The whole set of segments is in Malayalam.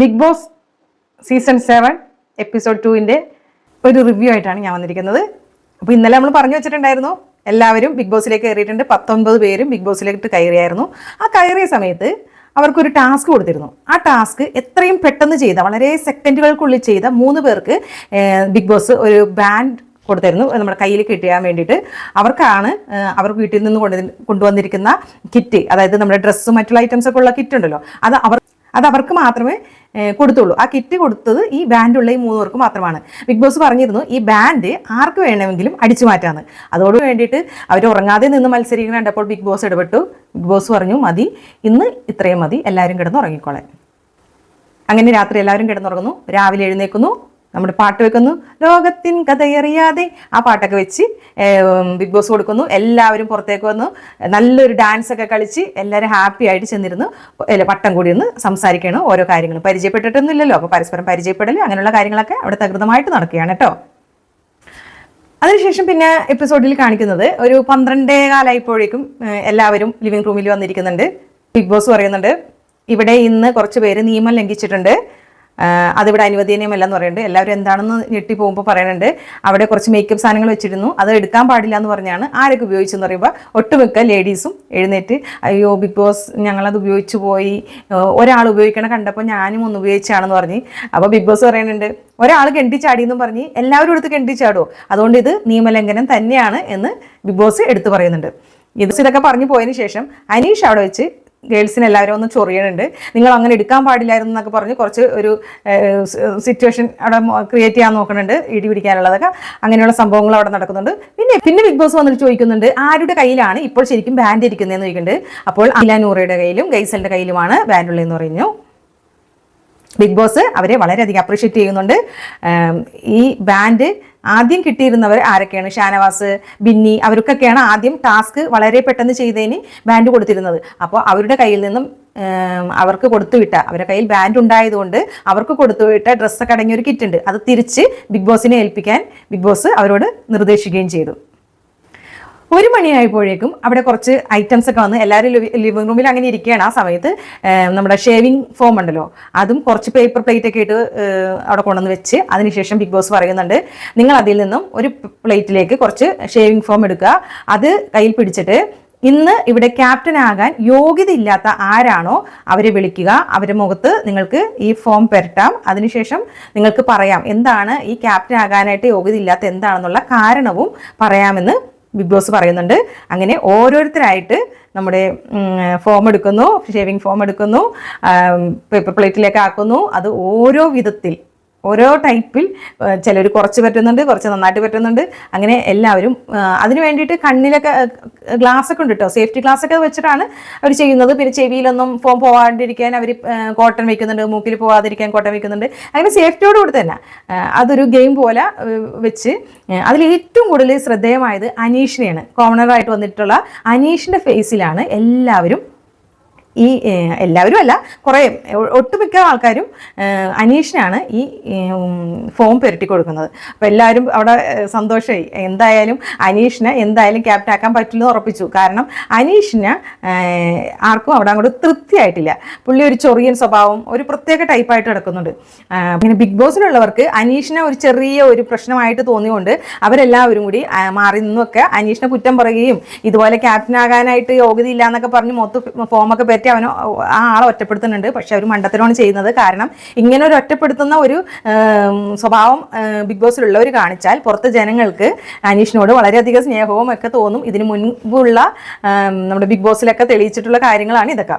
Big boss season seven episode ടുവിന്റെ ഒരു റിവ്യൂ ആയിട്ടാണ് ഞാൻ വന്നിരിക്കുന്നത്. അപ്പോൾ ഇന്നലെ നമ്മൾ പറഞ്ഞു വെച്ചിട്ടുണ്ടായിരുന്നു എല്ലാവരും ബിഗ് ബോസിലേക്ക് കയറിയിട്ടുണ്ട്. പത്തൊൻപത് പേരും ബിഗ് ബോസിലേക്ക് കയറിയായിരുന്നു. ആ കയറിയ സമയത്ത് അവർക്കൊരു ടാസ്ക് കൊടുത്തിരുന്നു. ആ ടാസ്ക് എത്രയും പെട്ടെന്ന് ചെയ്ത വളരെ സെക്കൻഡുകൾക്കുള്ളിൽ ചെയ്ത മൂന്ന് പേർക്ക് ബിഗ് ബോസ് ഒരു ബാൻഡ് കൊടുത്തിരുന്നു. നമ്മുടെ കയ്യിൽ കിട്ടിയാൻ വേണ്ടിയിട്ട്. അവർക്കാണ് അവർ വീട്ടിൽ നിന്ന് കൊണ്ട് കൊണ്ടുവന്നിരിക്കുന്ന കിറ്റ് അതായത് നമ്മുടെ ഡ്രസ്സും മറ്റുള്ള ഐറ്റംസ് ഒക്കെ ഉള്ള കിറ്റ് ഉണ്ടല്ലോ. അത് അവർ അത് അവർക്ക് മാത്രമേ കൊടുത്തുള്ളൂ. ആ കിറ്റ് കൊടുത്തത് ഈ ബാൻഡുള്ള ഈ മൂന്നുപേർക്ക് മാത്രമാണ്. ബിഗ് ബോസ് പറഞ്ഞിരുന്നു ഈ ബാൻഡ് ആർക്ക് വേണമെങ്കിലും അടിച്ചു മാറ്റാന്ന്. അതോട് വേണ്ടിയിട്ട് അവർ ഉറങ്ങാതെ നിന്ന് മത്സരിക്കുന്ന കണ്ടപ്പോൾ ബിഗ് ബോസ് ഇടപെട്ടു. ബിഗ് ബോസ് പറഞ്ഞു മതി. ഇന്ന് ഇത്രയും മതി. എല്ലാവരും കിടന്ന് ഉറങ്ങിക്കോളെ അങ്ങനെ രാത്രി എല്ലാവരും കിടന്നുറങ്ങുന്നു. രാവിലെ എഴുന്നേക്കുന്നു നമ്മുടെ പാട്ട് വെക്കുന്നു. ലോകത്തിൻ കഥയറിയാതെ. ആ പാട്ടൊക്കെ വെച്ച് ബിഗ് ബോസ് കൊടുക്കുന്നു. എല്ലാവരും പുറത്തേക്ക് വന്നു. നല്ലൊരു ഡാൻസ് ഒക്കെ കളിച്ച് എല്ലാവരും ഹാപ്പി ആയിട്ട് ചെന്നിരുന്നു. പട്ടം കൂടി ഒന്ന് സംസാരിക്കണം ഓരോ കാര്യങ്ങളും. പരിചയപ്പെട്ടിട്ടൊന്നുമില്ലല്ലോ. അപ്പോൾ പരസ്പരം പരിചയപ്പെടൽ അങ്ങനെയുള്ള കാര്യങ്ങളൊക്കെ അവിടെ തകൃതമായിട്ട് നടക്കുകയാണ് കേട്ടോ. അതിനുശേഷം പിന്നെ എപ്പിസോഡിൽ കാണിക്കുന്നത് ഒരു പന്ത്രണ്ടേ കാലമായപ്പോഴേക്കും എല്ലാവരും ലിവിംഗ് റൂമിൽ വന്നിരിക്കുന്നുണ്ട്. ബിഗ് ബോസ് പറയുന്നുണ്ട് ഇവിടെ ഇന്ന് കുറച്ച് പേര് നിയമം ലംഘിച്ചിട്ടുണ്ട്. അതിവിടെ അനുവദനീയമല്ല എന്ന് പറയുന്നുണ്ട്. എല്ലാവരും എന്താണെന്ന് ഞെട്ടി പോകുമ്പോൾ പറയുന്നുണ്ട് അവിടെ കുറച്ച് മേക്കപ്പ് സാധനങ്ങൾ വെച്ചിരുന്നു. അത് എടുക്കാൻ പാടില്ല എന്ന് പറഞ്ഞാണ് ആരൊക്കെ ഉപയോഗിച്ചെന്ന് പറയുമ്പോൾ ഒട്ടുമിക്ക ലേഡീസും എഴുന്നേറ്റ് അയ്യോ ബിഗ് ബോസ് ഞങ്ങളത് ഉപയോഗിച്ചു പോയി. ഒരാൾ ഉപയോഗിക്കണ കണ്ടപ്പോൾ ഞാനും ഒന്ന് ഉപയോഗിച്ചാണെന്ന് പറഞ്ഞ്. അപ്പോൾ ബിഗ് ബോസ് പറയുന്നുണ്ട് ഒരാൾ കെണ്ടിച്ചാടി എന്നും പറഞ്ഞ് എല്ലാവരും എടുത്ത് കെണ്ടിച്ചാടോ അതുകൊണ്ട് ഇത് നിയമലംഘനം തന്നെയാണ് എന്ന് ബിഗ് ബോസ് എടുത്തു പറയുന്നുണ്ട്. ഇത് ഇതൊക്കെ പറഞ്ഞു പോയതിന് ശേഷം അനീഷ് അവിടെ വെച്ച് ഗേൾസിന് എല്ലാവരും ഒന്ന് ചൊറിയണുണ്ട്. നിങ്ങൾ അങ്ങനെ എടുക്കാൻ പാടില്ലായിരുന്നു എന്നൊക്കെ പറഞ്ഞ് കുറച്ച് ഒരു സിറ്റുവേഷൻ അവിടെ ക്രിയേറ്റ് ചെയ്യാൻ നോക്കുന്നുണ്ട് ഇടി പിടിക്കാനുള്ളതൊക്കെ. അങ്ങനെയുള്ള സംഭവങ്ങൾ അവിടെ നടക്കുന്നുണ്ട്. പിന്നെ പിന്നെ ബിഗ് ബോസ് വന്നിട്ട് ചോദിക്കുന്നുണ്ട് ആരുടെ കയ്യിലാണ് ഇപ്പോൾ ശരിക്കും ബാൻഡ് ഇരിക്കുന്നതെന്ന് ചോദിക്കുന്നുണ്ട്. അപ്പോൾ അഖില നൂറയുടെ കയ്യിലും ഗൈസലിന്റെ കയ്യിലുമാണ് ബാൻഡുള്ളതെന്ന് പറഞ്ഞു ബിഗ് ബോസ് അവരെ വളരെയധികം അപ്രീഷിയേറ്റ് ചെയ്യുന്നുണ്ട്. ഈ ബാൻഡ് ആദ്യം കിട്ടിയിരുന്നവർ ആരൊക്കെയാണ്? ഷാനവാസ് ബിന്നി അവർക്കൊക്കെയാണ് ആദ്യം ടാസ്ക് വളരെ പെട്ടെന്ന് ചെയ്തതിന് ബാൻഡ് കൊടുത്തിരുന്നത്. അപ്പോൾ അവരുടെ കയ്യിൽ നിന്നും അവർക്ക് കൊടുത്തുവിട്ട അവരുടെ കയ്യിൽ ബാൻഡ് ഉണ്ടായതുകൊണ്ട് അവർക്ക് കൊടുത്തുവിട്ട ഡ്രസ്സൊക്കെ അടങ്ങിയ ഒരു കിറ്റ് ഉണ്ട്. അത് തിരിച്ച് ബിഗ് ബോസിനെ ഏൽപ്പിക്കാൻ ബിഗ് ബോസ് അവരോട് നിർദ്ദേശിക്കുകയും ചെയ്തു. ഒരു മണിയായപ്പോഴേക്കും അവിടെ കുറച്ച് ഐറ്റംസ് ഒക്കെ വന്ന് എല്ലാവരും ലിവിംഗ് റൂമിൽ അങ്ങനെ ഇരിക്കുകയാണ് ആ സമയത്ത്. നമ്മുടെ ഷേവിംഗ് ഫോം ഉണ്ടല്ലോ. അതും കുറച്ച് പേപ്പർ പ്ലേറ്റ് ഒക്കെ ഇട്ട് അവിടെ കൊണ്ടുവന്ന് വെച്ച് അതിനുശേഷം ബിഗ് ബോസ് പറയുന്നുണ്ട് നിങ്ങൾ അതിൽ നിന്നും ഒരു പ്ലേറ്റിലേക്ക് കുറച്ച് ഷേവിംഗ് ഫോം എടുക്കുക. അത് കയ്യിൽ പിടിച്ചിട്ട് ഇന്ന് ഇവിടെ ക്യാപ്റ്റൻ ആകാൻ യോഗ്യത ഇല്ലാത്ത ആരാണോ അവരെ വിളിക്കുക. അവരുടെ മുഖത്ത് നിങ്ങൾക്ക് ഈ ഫോം പെരട്ടാം. അതിനുശേഷം നിങ്ങൾക്ക് പറയാം എന്താണ് ഈ ക്യാപ്റ്റൻ ആകാനായിട്ട് യോഗ്യത ഇല്ലാത്ത എന്താണെന്നുള്ള കാരണവും പറയാമെന്ന് ബിഗ് ബോസ് പറയുന്നുണ്ട്. അങ്ങനെ ഓരോരുത്തരായിട്ട് നമ്മുടെ ഫോം എടുക്കുന്നു ഷേവിംഗ് ഫോം എടുക്കുന്നു പേപ്പർ പ്ലേറ്റിലേക്ക് ആക്കുന്നു. അത് ഓരോ വിധത്തിൽ ഓരോ ടൈപ്പിൽ ചിലർ കുറച്ച് പറ്റുന്നുണ്ട് കുറച്ച് നന്നായിട്ട് പറ്റുന്നുണ്ട്. അങ്ങനെ എല്ലാവരും അതിന് വേണ്ടിയിട്ട് കണ്ണിലൊക്കെ ഗ്ലാസ് ഒക്കെ ഉണ്ട് കേട്ടോ സേഫ്റ്റി ഗ്ലാസ് ഒക്കെ വെച്ചിട്ടാണ് അവർ ചെയ്യുന്നത്. പിന്നെ ചെവിയിലൊന്നും ഫോം പോകാണ്ടിരിക്കാൻ അവർ കോട്ടൺ വെക്കുന്നുണ്ട് മൂക്കിൽ പോവാതിരിക്കാൻ കോട്ടൺ വെക്കുന്നുണ്ട്. അങ്ങനെ സേഫ്റ്റിയോട് കൂടി തന്നെ അതൊരു ഗെയിം പോലെ വെച്ച് അതിൽ ഏറ്റവും കൂടുതൽ ശ്രദ്ധേയമായത് അനീഷിനെയാണ്. കോമണറായിട്ട് വന്നിട്ടുള്ള അനീഷിന്റെ ഫേസിലാണ് എല്ലാവരും ഈ എല്ലാവരും അല്ല കുറേ ഒട്ടുമിക്ക ആൾക്കാരും അനീഷിനാണ് ഈ ഫോം പുരട്ടി കൊടുക്കുന്നത്. അപ്പോൾ എല്ലാവരും അവിടെ സന്തോഷമായി എന്തായാലും അനീഷിനെ എന്തായാലും ക്യാപ്റ്റൻ ആക്കാൻ പറ്റില്ലെന്ന് ഉറപ്പിച്ചു. കാരണം അനീഷിന് ആർക്കും അവിടെ അങ്ങോട്ട് തൃപ്തിയായിട്ടില്ല. പുള്ളി ഒരു ചൊറിയൻ സ്വഭാവം ഒരു പ്രത്യേക ടൈപ്പായിട്ട് കിടക്കുന്നുണ്ട് പിന്നെ ബിഗ് ബോസിലുള്ളവർക്ക് അനീഷിനെ ഒരു ചെറിയ ഒരു പ്രശ്നമായിട്ട് തോന്നിയുകൊണ്ട് അവരെല്ലാവരും കൂടി മാറി നിന്നൊക്കെ അനീഷിനെ കുറ്റം പറയുകയും ഇതുപോലെ ക്യാപ്റ്റൻ ആകാനായിട്ട് യോഗ്യതയില്ല എന്നൊക്കെ പറഞ്ഞ് മൊത്തം ഫോമൊക്കെ പറ്റി അവനോ ആ ആളെ ഒറ്റപ്പെടുത്തുന്നുണ്ട്. പക്ഷെ അവർ മണ്ടത്തിലാണ് ചെയ്യുന്നത്. കാരണം ഇങ്ങനെ ഒരു ഒറ്റപ്പെടുത്തുന്ന ഒരു സ്വഭാവം ബിഗ് ബോസിലുള്ളവർ കാണിച്ചാൽ പുറത്ത് ജനങ്ങൾക്ക് അനീഷിനോട് വളരെയധികം സ്നേഹവും ഒക്കെ തോന്നും. ഇതിന് മുൻപുള്ള നമ്മുടെ ബിഗ് ബോസിലൊക്കെ തെളിയിച്ചിട്ടുള്ള കാര്യങ്ങളാണ് ഇതൊക്കെ.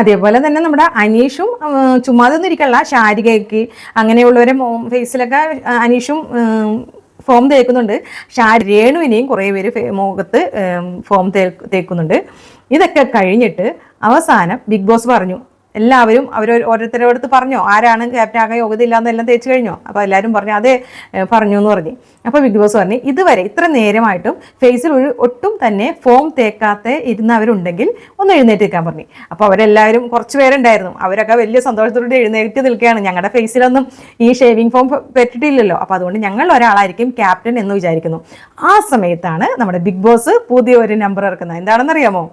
അതേപോലെ തന്നെ നമ്മുടെ അനീഷും ചുമ്മാതൊന്നും ഇരിക്കല്ല. ശാരികയ്ക്ക് അങ്ങനെയുള്ളവരെ ഫേസിലൊക്കെ അനീഷും ഫോം തേക്കുന്നുണ്ട്. ഷാ രേണുവിനെയും കുറേ പേര് മുഖത്ത് ഫോം തേക്കുന്നുണ്ട്. ഇതൊക്കെ കഴിഞ്ഞിട്ട് അവസാനം ബിഗ് ബോസ് പറഞ്ഞു. എല്ലാവരും അവർ ഓരോരുത്തരുടെ അടുത്ത് പറഞ്ഞോ ആരാണ് ക്യാപ്റ്റൻ? ആകാൻ യോഗ്യത ഇല്ലാന്നെല്ലാം തേച്ച് കഴിഞ്ഞോ? അപ്പോൾ എല്ലാവരും പറഞ്ഞു അതെ പറഞ്ഞു എന്ന് പറഞ്ഞു. അപ്പോൾ ബിഗ് ബോസ് പറഞ്ഞു ഇതുവരെ ഇത്ര നേരമായിട്ടും ഫേസിൽ ഒരു ഒട്ടും തന്നെ ഫോം തേക്കാത്ത ഇരുന്നവരുണ്ടെങ്കിൽ ഒന്ന് എഴുന്നേറ്റ് നിൽക്കാൻ പറഞ്ഞു. അപ്പോൾ അവരെല്ലാവരും കുറച്ച് പേരുണ്ടായിരുന്നു. അവരൊക്കെ വലിയ സന്തോഷത്തോടെ എഴുന്നേറ്റ് നിൽക്കുകയാണ്. ഞങ്ങളുടെ ഫേസിലൊന്നും ഈ ഷേവിംഗ് ഫോം പറ്റിയിട്ടില്ലല്ലോ അപ്പോൾ അതുകൊണ്ട് ഞങ്ങൾ ഒരാളായിരിക്കും ക്യാപ്റ്റൻ എന്ന് വിചാരിക്കുന്നു. ആ സമയത്താണ് നമ്മുടെ ബിഗ് ബോസ് പുതിയ ഒരു നമ്പർ ഇറക്കുന്നത്. എന്താണെന്നറിയാമോ?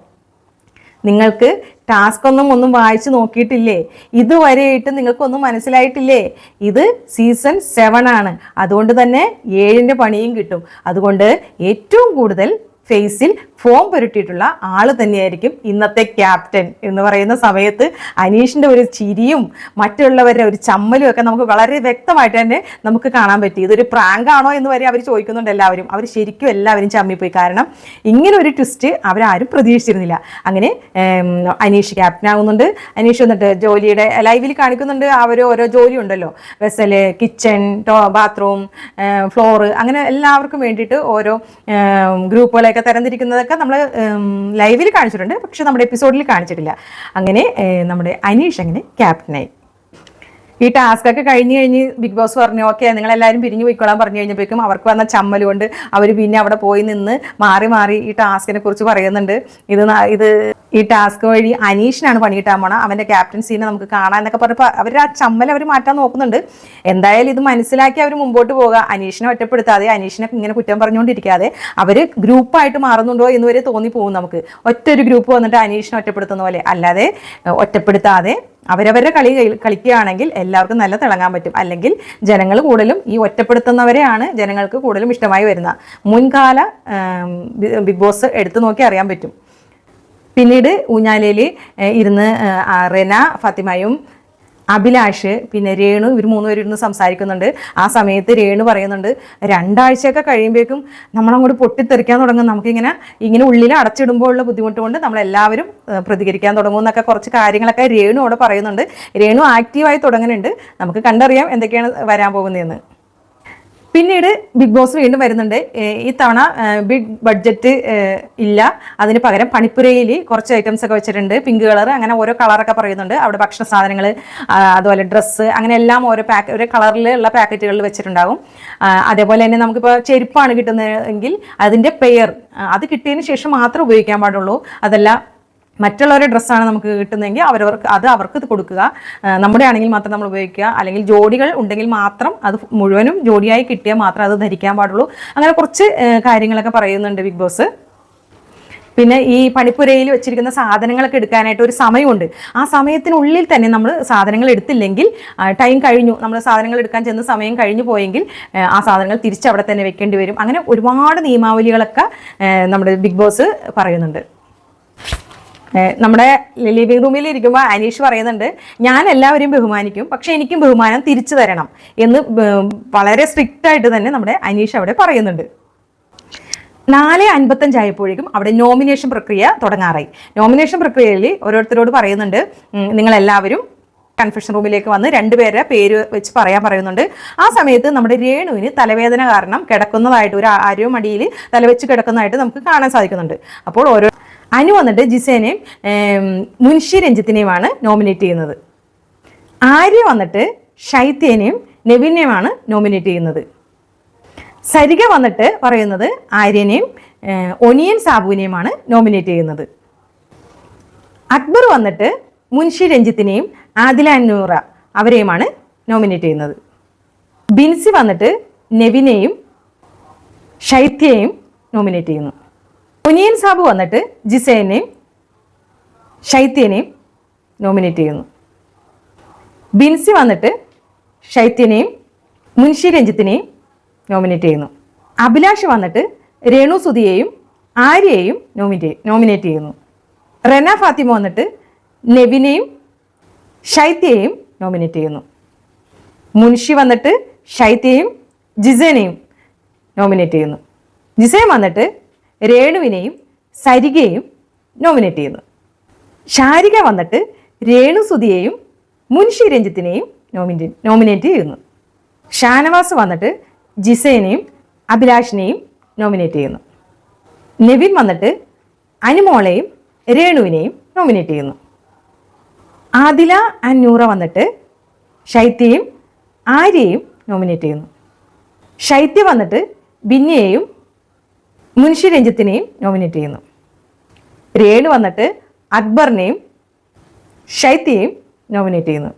നിങ്ങൾക്ക് ടാസ്ക് ഒന്നും ഒന്നും വായിച്ചു നോക്കിയിട്ടില്ലേ? ഇതുവരെയായിട്ട് നിങ്ങൾക്കൊന്നും മനസ്സിലായിട്ടില്ലേ? ഇത് സീസൺ സെവൻ ആണ്. അതുകൊണ്ട് തന്നെ ഏഴിന്റെ പണിയും കിട്ടും. അതുകൊണ്ട് ഏറ്റവും കൂടുതൽ ഫേസിൽ ഫോം പുരട്ടിയിട്ടുള്ള ആൾ തന്നെയായിരിക്കും ഇന്നത്തെ ക്യാപ്റ്റൻ എന്ന് പറയുന്ന സമയത്ത് അനീഷിന്റെ ഒരു ചിരിയും മറ്റുള്ളവരുടെ ഒരു ചമ്മലും ഒക്കെ നമുക്ക് വളരെ വ്യക്തമായിട്ട് തന്നെ നമുക്ക് കാണാൻ പറ്റി. ഇതൊരു പ്രാങ്ക് ആണോ എന്ന് വരെ അവർ ചോദിക്കുന്നുണ്ട് എല്ലാവരും. അവർ ശരിക്കും എല്ലാവരും ചമ്മിപ്പോയി കാരണം ഇങ്ങനെ ഒരു ട്വിസ്റ്റ് അവരാരും പ്രതീക്ഷിച്ചിരുന്നില്ല. അങ്ങനെ അനീഷ് ക്യാപ്റ്റൻ ആകുന്നുണ്ട് അനീഷ് വന്നിട്ട് ജോലിയുടെ ലൈവിൽ കാണിക്കുന്നുണ്ട്. അവർ ഓരോ ജോലി ഉണ്ടല്ലോ. വെസൽ കിച്ചൺ ബാത്റൂം ഫ്ലോറ് അങ്ങനെ എല്ലാവർക്കും വേണ്ടിയിട്ട് ഓരോ ഗ്രൂപ്പുകളെയൊക്കെ തരംതിരിക്കുന്നതൊക്കെ നമ്മൾ ലൈവിൽ കാണിച്ചിട്ടുണ്ട്. പക്ഷെ നമ്മുടെ എപ്പിസോഡിൽ കാണിച്ചിട്ടില്ല. അങ്ങനെ നമ്മുടെ അനീഷ് അങ്ങനെ ക്യാപ്റ്റനായി ഈ ടാസ്ക് ഒക്കെ കഴിഞ്ഞ് കഴിഞ്ഞ് ബിഗ് ബോസ് പറഞ്ഞു ഓക്കെ നിങ്ങൾ എല്ലാവരും പിരിഞ്ഞു പോയിക്കോളാൻ പറഞ്ഞു കഴിഞ്ഞപ്പോഴേക്കും അവർക്ക് വന്ന ചമ്മൽ കൊണ്ട് അവർ പിന്നെ അവിടെ പോയി നിന്ന് മാറി മാറി ഈ ടാസ്കിനെ കുറിച്ച് പറയുന്നുണ്ട്. ഇത് ഇത് ഈ ടാസ്ക് വഴി അനീഷിനാണ് പണി കിട്ടാൻ പോണം. അവന്റെ ക്യാപ്റ്റൻസീനെ നമുക്ക് കാണാം എന്നൊക്കെ പറഞ്ഞപ്പോൾ അവർ ആ ചമ്മൽ അവർ മാറ്റാൻ നോക്കുന്നുണ്ട്. എന്തായാലും ഇത് മനസ്സിലാക്കി അവർ മുമ്പോട്ട് പോകുക അനീഷിനെ ഒറ്റപ്പെടുത്താതെ അനീഷിനെ ഇങ്ങനെ കുറ്റം പറഞ്ഞുകൊണ്ടിരിക്കാതെ അവർ ഗ്രൂപ്പായിട്ട് മാറുന്നുണ്ടോ എന്ന് വരെ തോന്നി പോകും നമുക്ക്. ഒറ്റ ഒരു ഗ്രൂപ്പ് വന്നിട്ട് അനീഷിനെ ഒറ്റപ്പെടുത്തുന്ന പോലെ. അല്ലാതെ ഒറ്റപ്പെടുത്താതെ അവരവരുടെ കളി കളി- കളിക്കുകയാണെങ്കിൽ എല്ലാവർക്കും നല്ല തിളങ്ങാൻ പറ്റും. അല്ലെങ്കിൽ ജനങ്ങൾ കൂടുതലും ഈ ഒറ്റപ്പെടുത്തുന്നവരെയാണ് ജനങ്ങൾക്ക് കൂടുതലും ഇഷ്ടമായി വരുന്നത് മുൻകാല ബിഗ് ബോസ് എടുത്തു നോക്കി അറിയാൻ പറ്റും. പിന്നീട് ഊഞ്ഞാലയിൽ ഇരുന്ന് റെന ഫാത്തിമയും അഭിലാഷ് പിന്നെ രേണു ഇവർ മൂന്നുപേരിരുന്ന് സംസാരിക്കുന്നുണ്ട്. ആ സമയത്ത് രേണു പറയുന്നുണ്ട് രണ്ടാഴ്ചയൊക്കെ കഴിയുമ്പോഴേക്കും നമ്മളങ്ങോട്ട് പൊട്ടിത്തെറിക്കാൻ തുടങ്ങും. നമുക്കിങ്ങനെ ഇങ്ങനെ ഉള്ളിൽ അടച്ചിടുമ്പോൾ ഉള്ള ബുദ്ധിമുട്ട് കൊണ്ട് നമ്മളെല്ലാവരും പ്രതികരിക്കാൻ തുടങ്ങും എന്നൊക്കെ കുറച്ച് കാര്യങ്ങളൊക്കെ രേണു അവിടെ പറയുന്നുണ്ട്. രേണു ആക്റ്റീവായി തുടങ്ങുന്നുണ്ട്. നമുക്ക് കണ്ടറിയാം എന്തൊക്കെയാണ് വരാൻ പോകുന്നതെന്ന്. പിന്നീട് ബിഗ് ബോസ് വീണ്ടും വരുന്നുണ്ട്. ഈ തവണ ബിഗ് ബഡ്ജറ്റ് ഇല്ല. അതിന് പകരം പണിപ്പുരയിൽ കുറച്ച് ഐറ്റംസ് ഒക്കെ വെച്ചിട്ടുണ്ട്. പിങ്ക് കളർ അങ്ങനെ ഓരോ കളറൊക്കെ പറയുന്നുണ്ട്. അവിടെ ഭക്ഷണ സാധനങ്ങൾ അതുപോലെ ഡ്രസ്സ് അങ്ങനെ എല്ലാം ഓരോ പാക്ക് ഒരു കളറിലുള്ള പാക്കറ്റുകളിൽ വെച്ചിട്ടുണ്ടാകും. അതേപോലെ തന്നെ നമുക്കിപ്പോൾ ചെരുപ്പാണ് കിട്ടുന്നതെങ്കിൽ അതിന്റെ പെയർ അത് കിട്ടിയതിന് ശേഷം മാത്രമേ ഉപയോഗിക്കാൻ പാടുള്ളൂ. അതല്ല മറ്റുള്ളവരുടെ ഡ്രസ്സാണ് നമുക്ക് കിട്ടുന്നതെങ്കിൽ അവരവർക്ക് അത് അവർക്ക് കൊടുക്കുക. നമ്മുടെ ആണെങ്കിൽ മാത്രം നമ്മൾ ഉപയോഗിക്കുക. അല്ലെങ്കിൽ ജോഡികൾ ഉണ്ടെങ്കിൽ മാത്രം അത് മുഴുവനും ജോഡിയായി കിട്ടിയാൽ മാത്രം അത് ധരിക്കാൻ പാടുള്ളൂ. അങ്ങനെ കുറച്ച് കാര്യങ്ങളൊക്കെ പറയുന്നുണ്ട് ബിഗ് ബോസ്. പിന്നെ ഈ പണിപ്പുരയിൽ വെച്ചിരിക്കുന്ന സാധനങ്ങളൊക്കെ എടുക്കാനായിട്ട് ഒരു സമയമുണ്ട്. ആ സമയത്തിനുള്ളിൽ തന്നെ നമ്മൾ സാധനങ്ങൾ എടുത്തില്ലെങ്കിൽ ടൈം കഴിഞ്ഞു. നമ്മൾ സാധനങ്ങൾ എടുക്കാൻ ചെന്ന സമയം കഴിഞ്ഞു പോയെങ്കിൽ ആ, സാധനങ്ങൾ തിരിച്ചവിടെ തന്നെ വെക്കേണ്ടി വരും. അങ്ങനെ ഒരുപാട് നിയമാവലികളൊക്കെ നമ്മുടെ ബിഗ് ബോസ് പറയുന്നുണ്ട്. നമ്മുടെ ലിവിംഗ് റൂമിൽ ഇരിക്കുമ്പോൾ അനീഷ് പറയുന്നുണ്ട് ഞാൻ എല്ലാവരെയും ബഹുമാനിക്കും പക്ഷെ എനിക്കും ബഹുമാനം തിരിച്ചു തരണം എന്ന് വളരെ സ്ട്രിക്റ്റ് ആയിട്ട് തന്നെ നമ്മുടെ അനീഷ് അവിടെ പറയുന്നുണ്ട്. നാല് അൻപത്തഞ്ചായപ്പോഴേക്കും അവിടെ നോമിനേഷൻ പ്രക്രിയ തുടങ്ങാറായി. നോമിനേഷൻ പ്രക്രിയയിൽ ഓരോരുത്തരോട് പറയുന്നുണ്ട് നിങ്ങൾ കൺഫെഷൻ റൂമിലേക്ക് വന്ന് രണ്ടുപേരെ പേര് വെച്ച് പറയാൻ പറയുന്നുണ്ട്. ആ സമയത്ത് നമ്മുടെ രേണുവിന് തലവേദന കാരണം കിടക്കുന്നതായിട്ട് ഒരു ആരോ മടിയിൽ തലവെച്ച് കിടക്കുന്നതായിട്ട് നമുക്ക് കാണാൻ സാധിക്കുന്നുണ്ട്. അപ്പോൾ ഓരോ അനു വന്നിട്ട് ജിസേനെയും മുൻഷി രഞ്ജിത്തിനെയുമാണ് നോമിനേറ്റ് ചെയ്യുന്നത്. ആര്യ വന്നിട്ട് ഷൈത്യനെയും നെവിനെയുമാണ് നോമിനേറ്റ് ചെയ്യുന്നത്. സരിക വന്നിട്ട് പറയുന്നത് ആര്യനെയും ഒനിയൻ സാബുവിനെയുമാണ് നോമിനേറ്റ് ചെയ്യുന്നത്. അക്ബർ വന്നിട്ട് മുൻഷി രഞ്ജിത്തിനെയും ആദില അന്നൂറ അവരെയുമാണ് നോമിനേറ്റ് ചെയ്യുന്നത്. ബിൻസി വന്നിട്ട് നെവിനെയും ഷൈത്യയെയും നോമിനേറ്റ് ചെയ്യുന്നു. ഒനിയൻ സാബു വന്നിട്ട് ജിസേനെയും ശൈത്യനെയും നോമിനേറ്റ് ചെയ്യുന്നു. ബിൻസി വന്നിട്ട് ശൈത്യനെയും മുൻഷി രഞ്ജിത്തിനെയും നോമിനേറ്റ് ചെയ്യുന്നു. അഭിലാഷ് വന്നിട്ട് രേണു സുധിയെയും ആര്യയെയും നോമിനേറ്റ് നോമിനേറ്റ് ചെയ്യുന്നു. റെന ഫാത്തിമ വന്നിട്ട് നെവിനെയും ശൈത്യയെയും നോമിനേറ്റ് ചെയ്യുന്നു. മുൻഷി വന്നിട്ട് ഷൈത്യയും ജിസേനെയും നോമിനേറ്റ് ചെയ്യുന്നു. ജിസേൻ വന്നിട്ട് രേണുവിനെയും സരികയെയും നോമിനേറ്റ് ചെയ്യുന്നു. ശാരിക വന്നിട്ട് രേണു മുൻഷി രഞ്ജിത്തിനെയും നോമിനേ നോമിനേറ്റ് ചെയ്യുന്നു. ഷാനവാസ് വന്നിട്ട് ജിസേനെയും അഭിലാഷിനെയും നോമിനേറ്റ് ചെയ്യുന്നു. നെവിൻ വന്നിട്ട് അനുമോളെയും രേണുവിനെയും നോമിനേറ്റ് ചെയ്യുന്നു. ആദില അന്നൂറ വന്നിട്ട് ശൈത്യയും ആര്യയും നോമിനേറ്റ് ചെയ്യുന്നു. ശൈത്യ വന്നിട്ട് ബിന്നിയെയും മുൻഷി രഞ്ജിത്തിനെയും നോമിനേറ്റ് ചെയ്യുന്നു. രേണു വന്നിട്ട് അക്ബറിനെയും ഷൈത്തിയെയും നോമിനേറ്റ് ചെയ്യുന്നു.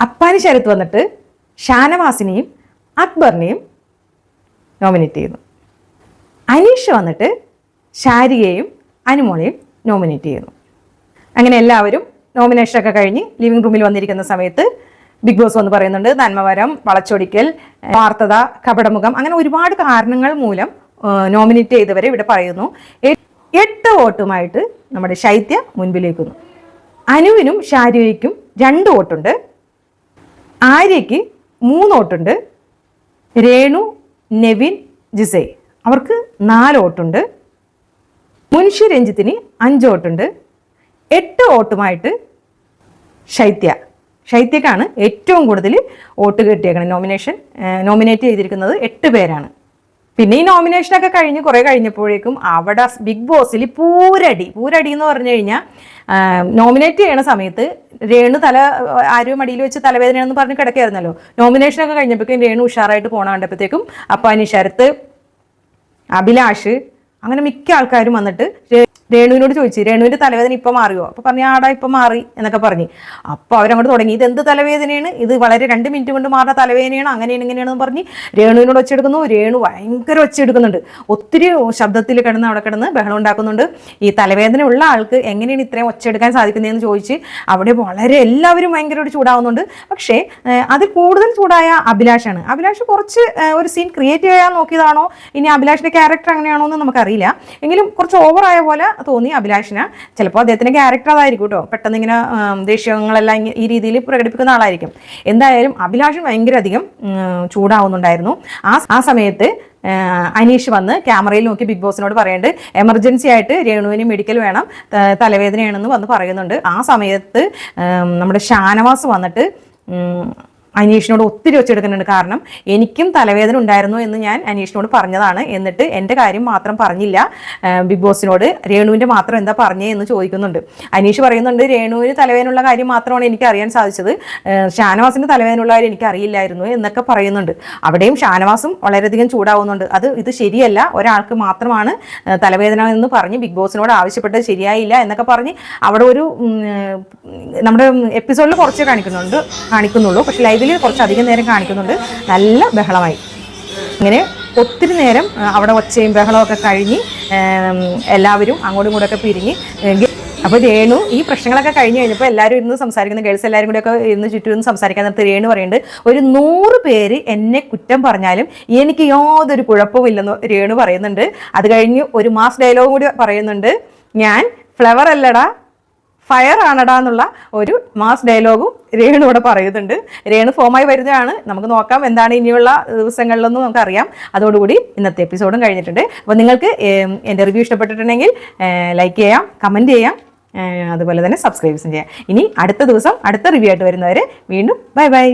അപ്പാനി ശരത്ത് വന്നിട്ട് ഷാനവാസിനെയും അക്ബറിനെയും നോമിനേറ്റ് ചെയ്യുന്നു. അനീഷ് വന്നിട്ട് ശാരികയെയും അനുമോളെയും നോമിനേറ്റ് ചെയ്യുന്നു. അങ്ങനെ എല്ലാവരും നോമിനേഷനൊക്കെ കഴിഞ്ഞ് ലിവിംഗ് റൂമിൽ വന്നിരിക്കുന്ന സമയത്ത് ബിഗ് ബോസ് വന്ന് പറയുന്നുണ്ട് നന്മവരം വളച്ചൊടിക്കൽ വാർത്തത കപടമുഖം അങ്ങനെ ഒരുപാട് കാരണങ്ങൾ മൂലം നോമിനേറ്റ് ചെയ്തവരെ ഇവിടെ പറയുന്നു. എട്ട് വോട്ടുമായിട്ട് നമ്മുടെ ശൈത്യ മുൻപിലേക്കുന്നു. അനുവിനും ഷാരിയയ്ക്കും രണ്ട് വോട്ടുണ്ട്. ആര്യയ്ക്ക് മൂന്ന് വോട്ടുണ്ട്. രേണു നെവിൻ ജിസൈ. അവർക്ക് നാല് വോട്ടുണ്ട്. മുൻഷി രഞ്ജിത്തിന് അഞ്ച് വോട്ടുണ്ട്. എട്ട് വോട്ടുമായിട്ട് ശൈത്യ. ശൈത്യക്കാണ് ഏറ്റവും കൂടുതൽ വോട്ട് കിട്ടിയേക്കുന്നത് നോമിനേഷൻ നോമിനേറ്റ് ചെയ്തിരിക്കുന്നത് എട്ട് പേരാണ്. പിന്നെ ഈ നോമിനേഷനൊക്കെ കഴിഞ്ഞ് കുറേ കഴിഞ്ഞപ്പോഴേക്കും അവിടെ ബിഗ് ബോസിൽ പൂരടി. പൂരടി എന്ന് പറഞ്ഞു കഴിഞ്ഞാൽ നോമിനേറ്റ് ചെയ്യണ സമയത്ത് രേണു തല ആരും മടിയിൽ വെച്ച് തലവേദനയാണെന്ന് പറഞ്ഞ് കിടക്കായിരുന്നല്ലോ നോമിനേഷനൊക്കെ കഴിഞ്ഞപ്പോഴേക്കും രേണു ഉഷാറായിട്ട് പോണ കണ്ടപ്പോഴത്തേക്കും അപ്പം അനി ശരത്ത് അഭിലാഷ് അങ്ങനെ മിക്ക ആൾക്കാരും വന്നിട്ട് രേണുവിനോട് ചോദിച്ചു രേണുവിന്റെ തലവേദന ഇപ്പൊ മാറിയോ? അപ്പൊ പറഞ്ഞു ആടാ ഇപ്പൊ മാറി എന്നൊക്കെ പറഞ്ഞു. അപ്പൊ അവരങ്ങോട്ട് തുടങ്ങി. ഇത് എന്ത് തലവേദനയാണ്? ഇത് വളരെ രണ്ട് മിനിറ്റ് കൊണ്ട് മാറുന്ന തലവേദനയാണ്. അങ്ങനെയാണ് ഇങ്ങനെയാണെന്ന് പറഞ്ഞ് രേണുവിനോട് ഒച്ചെടുക്കുന്നു രേണു ഭയങ്കര ഒച്ചെടുക്കുന്നുണ്ട് ഒത്തിരി ശബ്ദത്തിൽ കിടന്ന് അവിടെ കിടന്ന് ബഹളം ഉണ്ടാക്കുന്നുണ്ട്. ഈ തലവേദന ഉള്ള ആൾക്ക് എങ്ങനെയാണ് ഇത്രയും ഒച്ചെടുക്കാൻ സാധിക്കുന്നതെന്ന് ചോദിച്ച് അവിടെ വളരെ എല്ലാവരും ഭയങ്കരമായിട്ട് ചൂടാവുന്നുണ്ട്. പക്ഷേ അതിൽ കൂടുതൽ ചൂടായ അഭിലാഷാണ്. അഭിലാഷ് കുറച്ച് ഒരു സീൻ ക്രിയേറ്റ് ചെയ്യാൻ നോക്കിയതാണോ? ഇനി അഭിലാഷിന്റെ ക്യാരക്ടർ അങ്ങനെയാണോ എന്ന് നമുക്കറിയില്ല. എങ്കിലും കുറച്ച് ഓവറായ പോലെ തോന്നി അഭിലാഷിന്. ചിലപ്പോൾ അദ്ദേഹത്തിന്റെ ക്യാരക്ടർ അതായിരിക്കും കേട്ടോ പെട്ടെന്ന് ഇങ്ങനെ ദേഷ്യങ്ങളെല്ലാം ഈ രീതിയിൽ പ്രകടിപ്പിക്കുന്ന ആളായിരിക്കും. എന്തായാലും അഭിലാഷൻ ഭയങ്കര അധികം ചൂടാവുന്നുണ്ടായിരുന്നു. ആ ആ സമയത്ത് അനീഷ് വന്ന് ക്യാമറയിൽ നോക്കി ബിഗ് ബോസിനോട് പറയുന്നുണ്ട് എമർജൻസി ആയിട്ട് രേണുവിന് മെഡിക്കൽ വേണം തലവേദനയാണെന്ന് വന്ന് പറയുന്നുണ്ട്. ആ സമയത്ത് നമ്മുടെ ഷാനവാസ് വന്നിട്ട് അനീഷിനോട് ഒത്തിരി വെച്ചെടുക്കുന്നുണ്ട് കാരണം എനിക്കും തലവേദന ഉണ്ടായിരുന്നു എന്ന് ഞാൻ അനീഷിനോട് പറഞ്ഞതാണ്. എന്നിട്ട് എന്റെ കാര്യം മാത്രം പറഞ്ഞില്ല. ബിഗ് ബോസിനോട് രേണുവിന്റെ മാത്രം എന്താ പറഞ്ഞേ എന്ന് ചോദിക്കുന്നുണ്ട്. അനീഷ് പറയുന്നുണ്ട് രേണുവിന് തലവേദനയുള്ള കാര്യം മാത്രമാണ് എനിക്ക് അറിയാൻ സാധിച്ചത്. ഷാനവാസിന്റെ തലവേദനയുള്ള കാര്യം എനിക്ക് അറിയില്ലായിരുന്നു എന്നൊക്കെ പറയുന്നുണ്ട്. അവിടെയും ഷാനവാസും വളരെയധികം ചൂടാവുന്നുണ്ട്. അത് ഇത് ശരിയല്ല. ഒരാൾക്ക് മാത്രമാണ് തലവേദന എന്ന് പറഞ്ഞ് ബിഗ് ബോസിനോട് ആവശ്യപ്പെട്ടത് ശരിയായില്ല എന്നൊക്കെ പറഞ്ഞ് അവിടെ ഒരു നമ്മുടെ എപ്പിസോഡിൽ കുറച്ച് കാണിക്കുന്നുണ്ട് കാണിക്കുന്നുള്ളൂ. പക്ഷെ ലൈവിൽ കുറച്ച് അധികം നേരം കാണിക്കുന്നുണ്ട്. നല്ല ബഹളമായി. ഇങ്ങനെ ഒത്തിരി നേരം അവിടെ ഒച്ചയും ബഹളമൊക്കെ കഴിഞ്ഞ് എല്ലാവരും അങ്ങോട്ടും ഇങ്ങോട്ടൊക്കെ പിരിഞ്ഞ് അപ്പോൾ രേണു ഈ പ്രശ്നങ്ങളൊക്കെ കഴിഞ്ഞ് കഴിഞ്ഞപ്പോൾ എല്ലാവരും ഇരുന്ന് സംസാരിക്കുന്ന. ഗേൾസ് എല്ലാവരും കൂടെ ഒക്കെ ഇരുന്ന് ചുറ്റും സംസാരിക്കാൻ നേരത്ത് രേണു പറയുന്നുണ്ട്. ഒരു നൂറ് പേര് എന്നെ കുറ്റം പറഞ്ഞാലും എനിക്ക് യാതൊരു കുഴപ്പമില്ലെന്ന് രേണു പറയുന്നുണ്ട്. അത് കഴിഞ്ഞ് ഒരു മാസ് ഡയലോഗും കൂടി പറയുന്നുണ്ട്. ഞാൻ ഫ്ലവർ അല്ലടാ. ഫയർ ആണടാ എന്നുള്ള ഒരു മാസ് ഡയലോഗും രേണു ഇവിടെ പറയുന്നുണ്ട്. രേണു ഫോമായി വരുന്നതാണ്. നമുക്ക് നോക്കാം എന്താണ് ഇനിയുള്ള ദിവസങ്ങളിലൊന്നും നമുക്കറിയാം. അതോടുകൂടി ഇന്നത്തെ എപ്പിസോഡും കഴിഞ്ഞിട്ടുണ്ട്. അപ്പോൾ നിങ്ങൾക്ക് എന്റെ റിവ്യൂ ഇഷ്ടപ്പെട്ടിട്ടുണ്ടെങ്കിൽ ലൈക്ക് ചെയ്യാം കമന്റ് ചെയ്യാം അതുപോലെ തന്നെ സബ്സ്ക്രൈബ്സും ചെയ്യാം. ഇനി അടുത്ത ദിവസം അടുത്ത റിവ്യൂ ആയിട്ട് വരുന്നവരെ വീണ്ടും ബൈ ബൈ